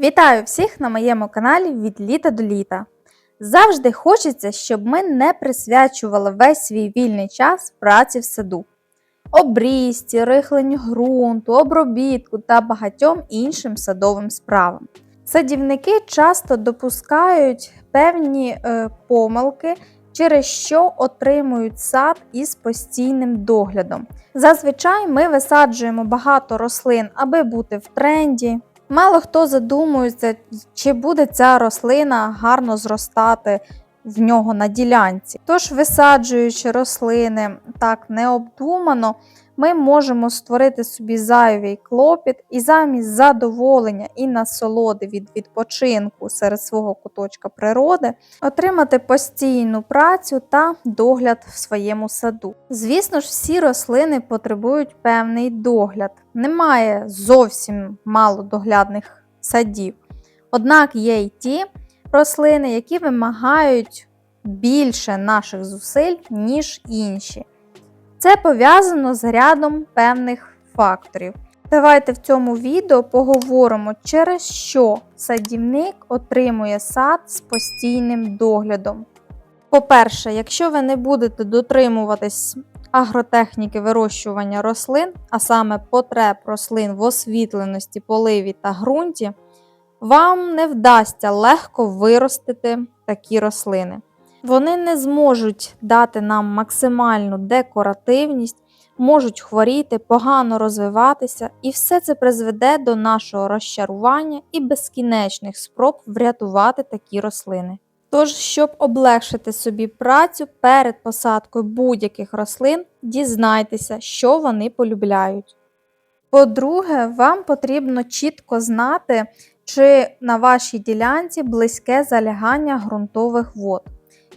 Вітаю всіх на моєму каналі від літа до літа. Завжди хочеться, щоб ми не присвячували весь свій вільний час праці в саду, обрізці, рихленню ґрунту, обробітку та багатьом іншим садовим справам. Садівники часто допускають певні е, помилки, через що отримують сад із постійним доглядом. Зазвичай ми висаджуємо багато рослин, аби бути в тренді. Мало хто задумується, чи буде ця рослина гарно зростати в нього на ділянці. Тож, висаджуючи рослини так необдумано, ми можемо створити собі зайвий клопіт і замість задоволення і насолоди від відпочинку серед свого куточка природи отримати постійну працю та догляд в своєму саду. Звісно ж, всі рослини потребують певний догляд. Немає зовсім мало доглядних садів. Однак є й ті рослини, які вимагають більше наших зусиль, ніж інші. Це пов'язано з рядом певних факторів. Давайте в цьому відео поговоримо, через що садівник отримує сад з постійним доглядом. По-перше, якщо ви не будете дотримуватись агротехніки вирощування рослин, а саме потреб рослин в освітленості, поливі та ґрунті, вам не вдасться легко виростити такі рослини. Вони не зможуть дати нам максимальну декоративність, можуть хворіти, погано розвиватися, і все це призведе до нашого розчарування і безкінечних спроб врятувати такі рослини. Тож, щоб облегшити собі працю перед посадкою будь-яких рослин, дізнайтеся, що вони полюбляють. По-друге, вам потрібно чітко знати, чи на вашій ділянці близьке залягання ґрунтових вод.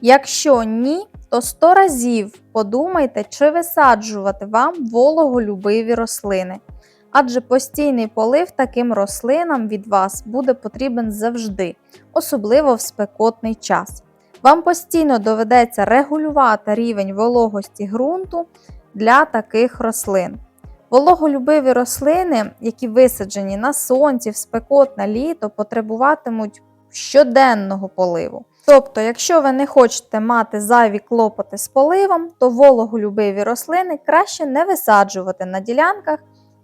Якщо ні, то 100 разів подумайте, чи висаджувати вам вологолюбиві рослини. Адже постійний полив таким рослинам від вас буде потрібен завжди, особливо в спекотний час. Вам постійно доведеться регулювати рівень вологості ґрунту для таких рослин. Вологолюбиві рослини, які висаджені на сонці в спекотне літо, потребуватимуть щоденного поливу. Тобто, якщо ви не хочете мати зайві клопоти з поливом, то вологолюбиві рослини краще не висаджувати на ділянках,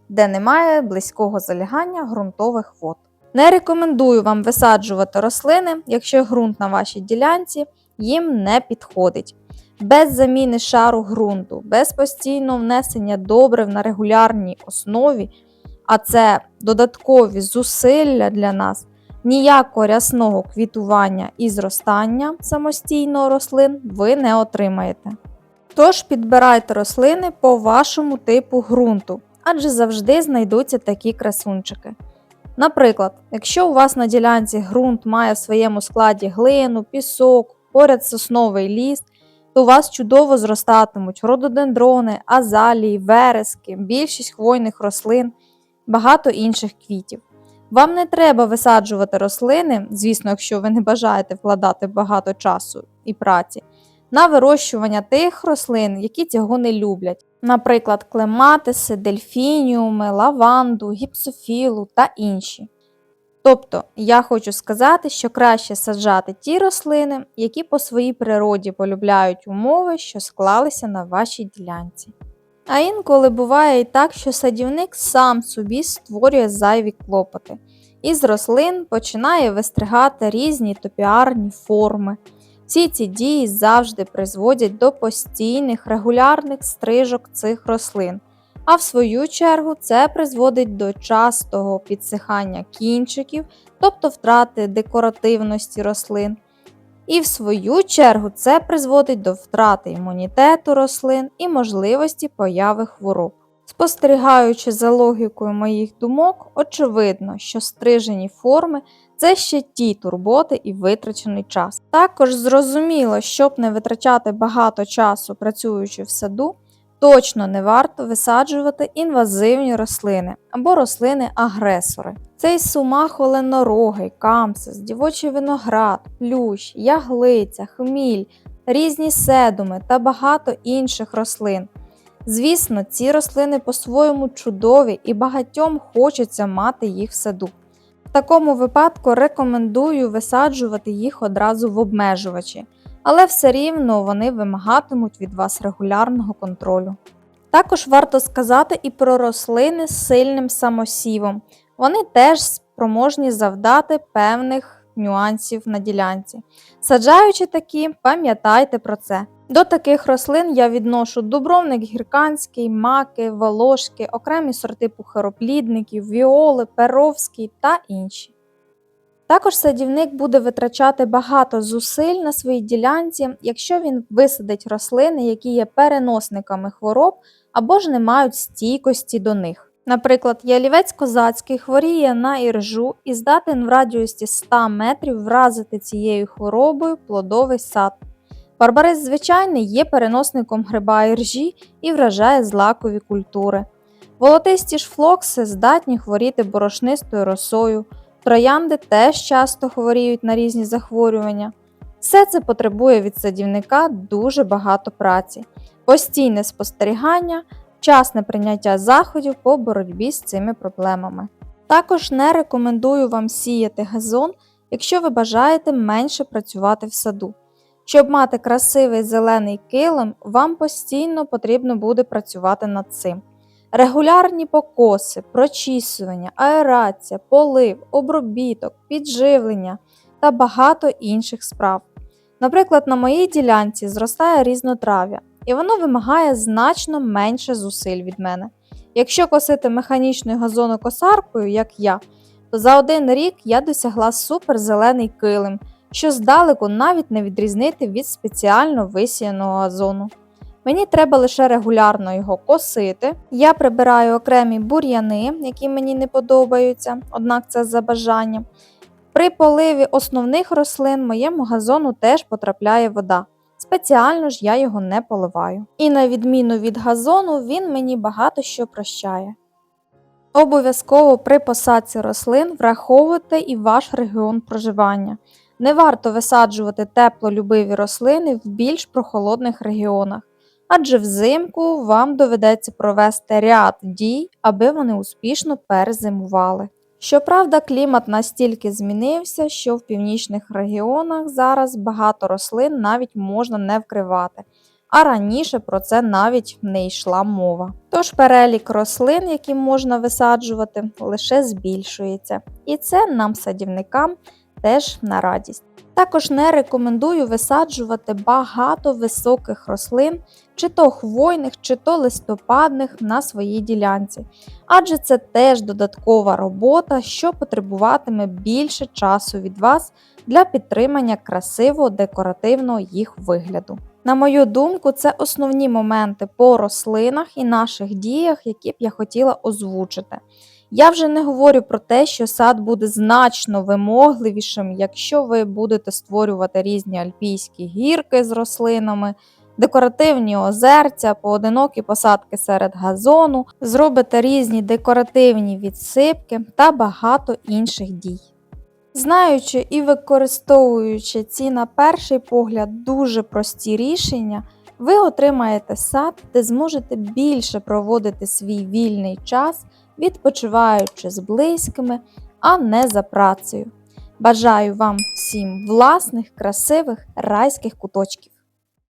де немає близького залягання ґрунтових вод. Не рекомендую вам висаджувати рослини, якщо ґрунт на вашій ділянці їм не підходить. Без заміни шару ґрунту, без постійного внесення добрив на регулярній основі, а це додаткові зусилля для нас, ніякого рясного квітування і зростання самостійного рослин ви не отримаєте. Тож підбирайте рослини по вашому типу ґрунту, адже завжди знайдуться такі красунчики. Наприклад, якщо у вас на ділянці ґрунт має в своєму складі глину, пісок, поряд сосновий ліс, то у вас чудово зростатимуть рододендрони, азалії, верески, більшість хвойних рослин, багато інших квітів. Вам не треба висаджувати рослини, звісно, якщо ви не бажаєте вкладати багато часу і праці, на вирощування тих рослин, які цього не люблять, наприклад, клематиси, дельфініуми, лаванду, гіпсофілу та інші. Тобто, я хочу сказати, що краще саджати ті рослини, які по своїй природі полюбляють умови, що склалися на вашій ділянці. А інколи буває і так, що садівник сам собі створює зайві клопоти. Із рослин починає вистригати різні топіарні форми. Всі ці дії завжди призводять до постійних регулярних стрижок цих рослин, а в свою чергу це призводить до частого підсихання кінчиків, тобто втрати декоративності рослин. І в свою чергу це призводить до втрати імунітету рослин і можливості появи хвороб. Спостерігаючи за логікою моїх думок, очевидно, що стрижені форми це ще ті турботи і витрачений час. Також зрозуміло, щоб не витрачати багато часу працюючи в саду, точно не варто висаджувати інвазивні рослини або рослини-агресори. Цей сумах оленорогий, камсис, дівочий виноград, плющ, яглиця, хміль, різні седуми та багато інших рослин. Звісно, ці рослини по-своєму чудові і багатьом хочеться мати їх в саду. В такому випадку рекомендую висаджувати їх одразу в обмежувачі, але все рівно вони вимагатимуть від вас регулярного контролю. Також варто сказати і про рослини з сильним самосівом. Вони теж спроможні завдати певних нюансів на ділянці. Саджаючи такі, пам'ятайте про це. До таких рослин я відношу дубровник гірканський, маки, волошки, окремі сорти пухароплідників, віоли, перовський та інші. Також садівник буде витрачати багато зусиль на своїй ділянці, якщо він висадить рослини, які є переносниками хвороб або ж не мають стійкості до них. Наприклад, ялівець козацький хворіє на іржу і здатен в радіусі 100 метрів вразити цією хворобою плодовий сад. Барбарис звичайний є переносником гриба іржі і вражає злакові культури. Волотисті ж флокси здатні хворіти борошнистою росою, троянди теж часто хворіють на різні захворювання. Все це потребує від садівника дуже багато праці, постійне спостерігання, вчасне прийняття заходів по боротьбі з цими проблемами. Також не рекомендую вам сіяти газон, якщо ви бажаєте менше працювати в саду. Щоб мати красивий зелений килим, вам постійно потрібно буде працювати над цим. Регулярні покоси, прочісування, аерація, полив, обробіток, підживлення та багато інших справ. Наприклад, на моїй ділянці зростає різнотрав'я, і воно вимагає значно менше зусиль від мене. Якщо косити механічною газонокосаркою, як я, то за один рік я досягла суперзелений килим, що здалеку навіть не відрізнити від спеціально висіяного газону. Мені треба лише регулярно його косити. Я прибираю окремі бур'яни, які мені не подобаються, однак це за бажанням. При поливі основних рослин моєму газону теж потрапляє вода. Спеціально ж я його не поливаю. І на відміну від газону, він мені багато що прощає. Обов'язково при посадці рослин враховуйте і ваш регіон проживання. Не варто висаджувати теплолюбиві рослини в більш прохолодних регіонах, адже взимку вам доведеться провести ряд дій, аби вони успішно перезимували. Щоправда, клімат настільки змінився, що в північних регіонах зараз багато рослин навіть можна не вкривати, а раніше про це навіть не йшла мова. Тож перелік рослин, які можна висаджувати, лише збільшується, і це нам, садівникам, теж на радість. Також не рекомендую висаджувати багато високих рослин, чи то хвойних, чи то листопадних на своїй ділянці, адже це теж додаткова робота, що потребуватиме більше часу від вас для підтримання красивого декоративного їх вигляду. На мою думку, це основні моменти по рослинах і наших діях, які б я хотіла озвучити. Я вже не говорю про те, що сад буде значно вимогливішим, якщо ви будете створювати різні альпійські гірки з рослинами, декоративні озерця, поодинокі посадки серед газону, зробите різні декоративні відсипки та багато інших дій. Знаючи і використовуючи ці на перший погляд дуже прості рішення, ви отримаєте сад, де зможете більше проводити свій вільний час відпочиваючи з близькими, а не за працею. Бажаю вам всім власних, красивих райських куточків!